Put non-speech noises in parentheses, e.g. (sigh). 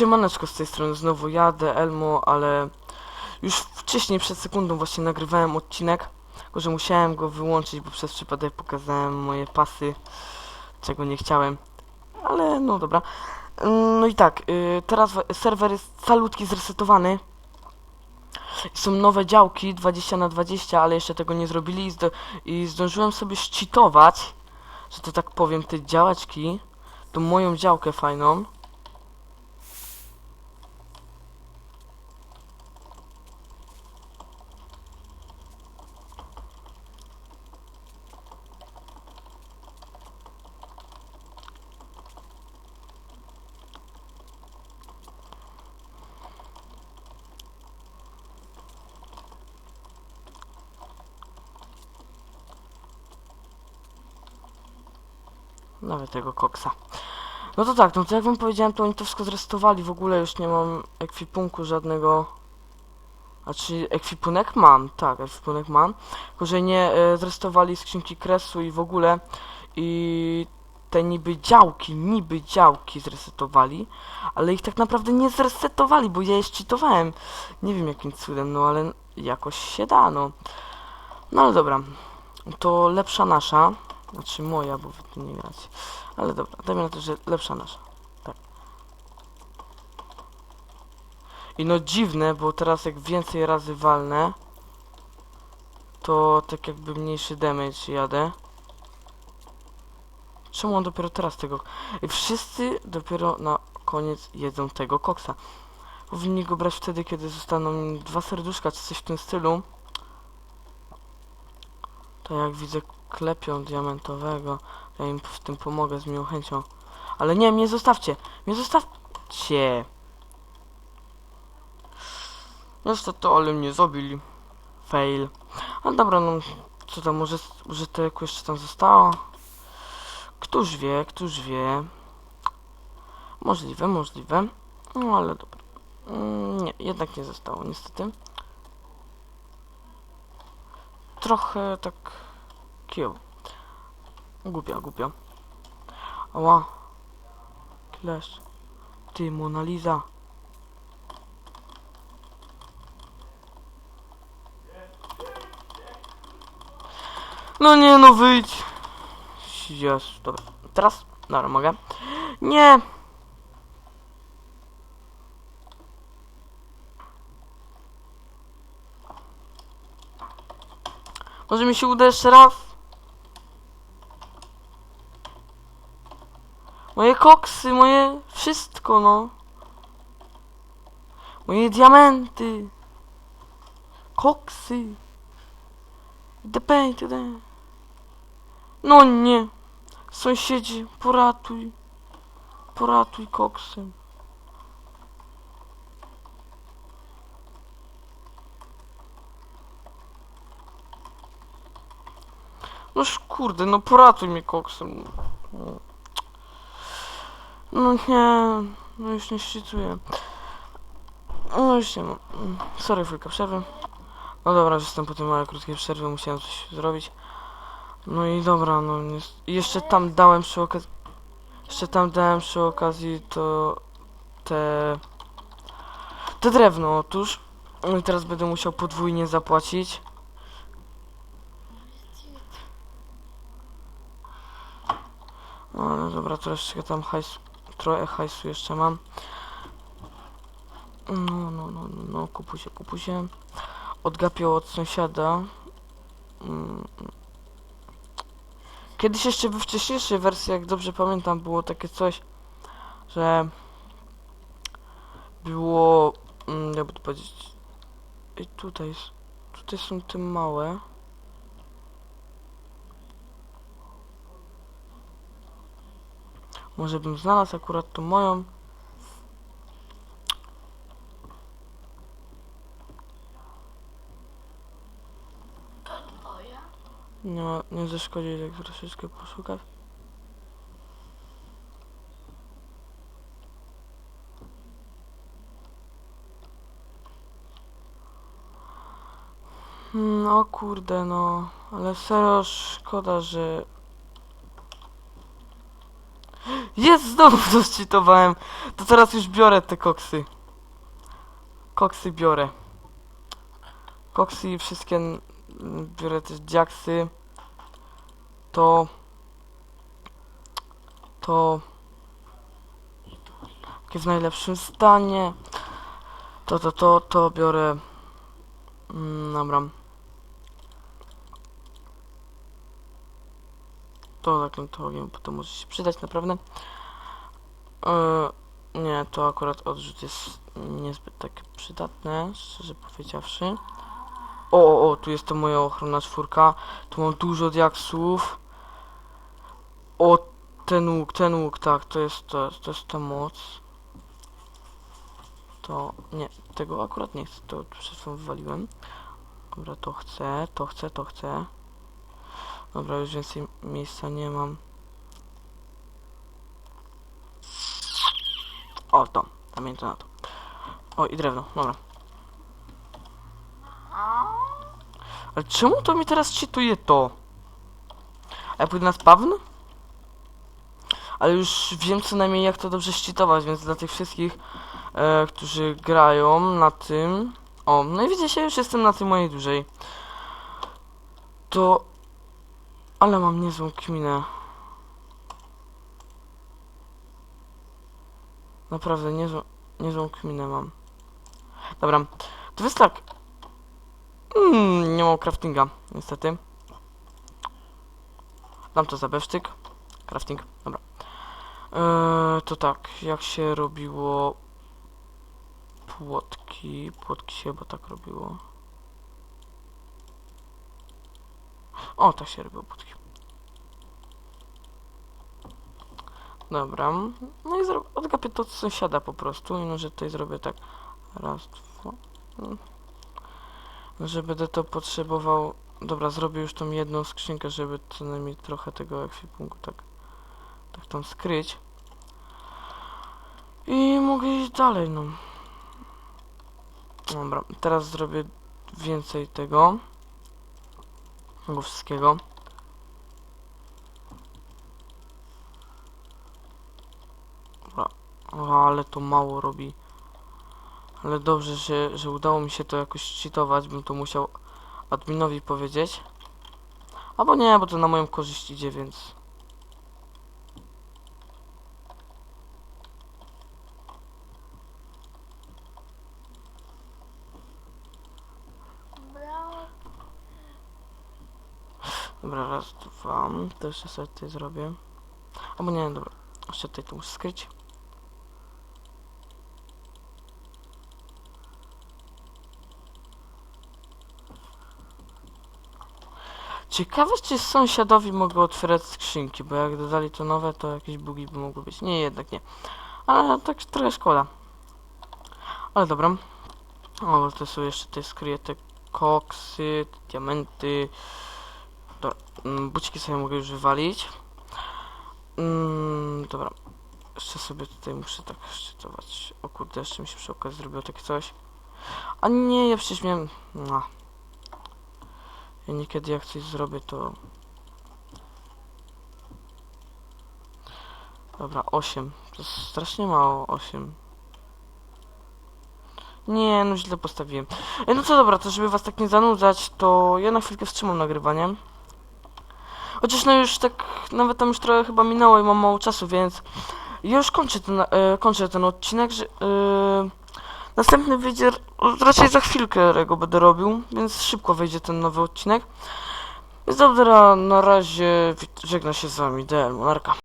Siemaneczko z tej strony znowu jadę Elmo, ale już wcześniej przed sekundą właśnie nagrywałem odcinek, tylko że musiałem go wyłączyć, bo przez przypadek pokazałem moje pasy, czego nie chciałem, ale no dobra. Mm, No i tak, y, teraz serwer jest calutki zresetowany. Są nowe działki 20 na 20, ale jeszcze tego nie zrobili i, zdo i zdążyłem sobie szczytować, że to tak powiem, te działaczki, tą moją działkę fajną. Nawet tego koksa. No to tak, no to jak wam powiedziałem, to oni to wszystko zrestowali. W ogóle już nie mam ekwipunku żadnego. Znaczy, ekwipunek mam, tak, ekwipunek mam. Tylko, że nie e, zrestowali skrzynki kresu i w ogóle. I te niby działki, niby działki zresetowali. Ale ich tak naprawdę nie zresetowali, bo ja je szczytowałem. Nie wiem jakim cudem, no ale jakoś się da, no. No ale dobra. To lepsza nasza. Znaczy moja, bo wy tu nie gracie. Ale dobra, dajmy na to, że lepsza nasza. Tak. I no dziwne, bo teraz jak więcej razy walnę, to tak jakby mniejszy damage jadę. Czemu on dopiero teraz tego... I wszyscy dopiero na koniec jedzą tego koksa. Powinni go brać wtedy, kiedy zostaną dwa serduszka, czy coś w tym stylu. To jak widzę klepią diamentowego, ja im w tym pomogę z miłą chęcią. Ale nie, mnie zostawcie! Mnie zostawcie! Niestety, ale mnie zabili. Fail. A dobra, no co tam, może użytek jeszcze tam zostało? Któż wie, któż wie. Możliwe, możliwe. No ale dobra. Mm, Nie, jednak nie zostało, niestety. Trochę tak kieł. Głupio, głupio. Ała. Klesz. Ty, Mona Lisa. No nie, no wyjdź. Jest, dobra. Teraz? Dobra, mogę. Nie. Może mi się uda jeszcze raz? Moje koksy, moje wszystko, no. Moje diamenty. Koksy. The... No nie. Sąsiedzi, poratuj. Poratuj koksem. Noż kurde, no poratuj mnie koksem. No nie, no już nie szczytuję. No już nie Sorry, chwilkę przerwy. No dobra, że jestem po tej małej krótkiej przerwie, musiałem coś zrobić. No i dobra, no jeszcze tam dałem przy okazji... Jeszcze tam dałem przy okazji to... Te... Te drewno, otóż. No i teraz będę musiał podwójnie zapłacić. No ale dobra, jeszcze tam hajs... Trochę hajsu jeszcze mam. No, no, no, no, no, kupuj się, kupuj się. Odgapiał od sąsiada. Mm. Kiedyś jeszcze we wcześniejszej wersji, jak dobrze pamiętam, było takie coś, że było, mm, jakby to powiedzieć, i tutaj, tutaj są te małe. Może bym znalazł akurat tą moją. Nie ma, nie zaszkodzi tak troszeczkę poszukać. No kurde no, ale serio szkoda, że... Jest, znowu (laughs) to zcheatowałem. To teraz już biorę te koksy. Koksy biorę. Koksy i wszystkie... Biorę też diaksy. To... To... Jakie w najlepszym stanie. To, to, to, to biorę... Mm, dobra. To zaklęte ogień, bo to może się przydać naprawdę. Yy, nie, to akurat odrzut jest niezbyt takie przydatne, szczerze powiedziawszy. O, o, o, tu jest to moja ochrona czwórka. Tu mam dużo diaksów. O, ten łuk, ten łuk, tak, to jest to, to jest ta moc. To, nie, tego akurat nie chcę, to przed chwilą wywaliłem. Dobra, to chcę, to chcę, to chcę. Dobra, już więcej miejsca nie mam. O, to. Pamiętam na to. O, i drewno, dobra. Ale czemu to mi teraz czytuje to? A ja pójdę na spawn? Ale już wiem co najmniej jak to dobrze szczytować, więc dla tych wszystkich, e, którzy grają na tym... O, no i widzicie, już jestem na tym mojej dłużej. To... Ale mam niezłą kminę. Naprawdę, niezłą, niezłą kminę mam. Dobra, to jest tak. Mm, nie mam craftinga, niestety. Dam to za bewsztyk. Crafting, dobra. Eee, to tak, jak się robiło płotki. Płotki się chyba tak robiło. O, tak się robiło płotki. Dobra. No i zro- odgapię to od sąsiada po prostu. I może tutaj zrobię tak. Raz, dwa. Że będę to potrzebował. Dobra, zrobię już tą jedną skrzynkę, żeby co najmniej trochę tego ekwipunku tak, tak tam skryć. I mogę iść dalej, no. Dobra, teraz zrobię więcej tego. Tego wszystkiego. O, ale to mało robi. Ale dobrze, że, że udało mi się to jakoś cheatować, bym to musiał adminowi powiedzieć. Albo nie, bo to na moją korzyść idzie, więc... Dobra, raz, dwa. To jeszcze sobie tutaj zrobię. Albo nie, dobra. Jeszcze tutaj to muszę skryć. Ciekawe, czy sąsiadowi mogę otwierać skrzynki, bo jak dodali to nowe, to jakieś bugi by mogły być. Nie, jednak nie. Ale tak trochę szkoda. Ale dobra. O, to są jeszcze te skryje te koksy, te diamenty. Dobra, mm, buciki sobie mogę już wywalić. Mm, dobra. Jeszcze sobie tutaj muszę tak szczytować. O kurde, jeszcze mi się przy okazji zrobiło takie coś. A nie, ja przecież miałem... No. Ja niekiedy jak coś zrobię, to... Dobra, 8. To jest strasznie mało, 8. Nie, no źle postawiłem. No co dobra, to żeby was tak nie zanudzać, to ja na chwilkę wstrzymam nagrywanie. Chociaż no już tak, nawet tam już trochę chyba minęło i mam mało czasu, więc już kończę ten, e, kończę ten odcinek, że... E, następny wyjdzie raczej za chwilkę go będę robił, więc szybko wejdzie ten nowy odcinek. Więc dobra, na razie żegna się z wami, DL Monarka.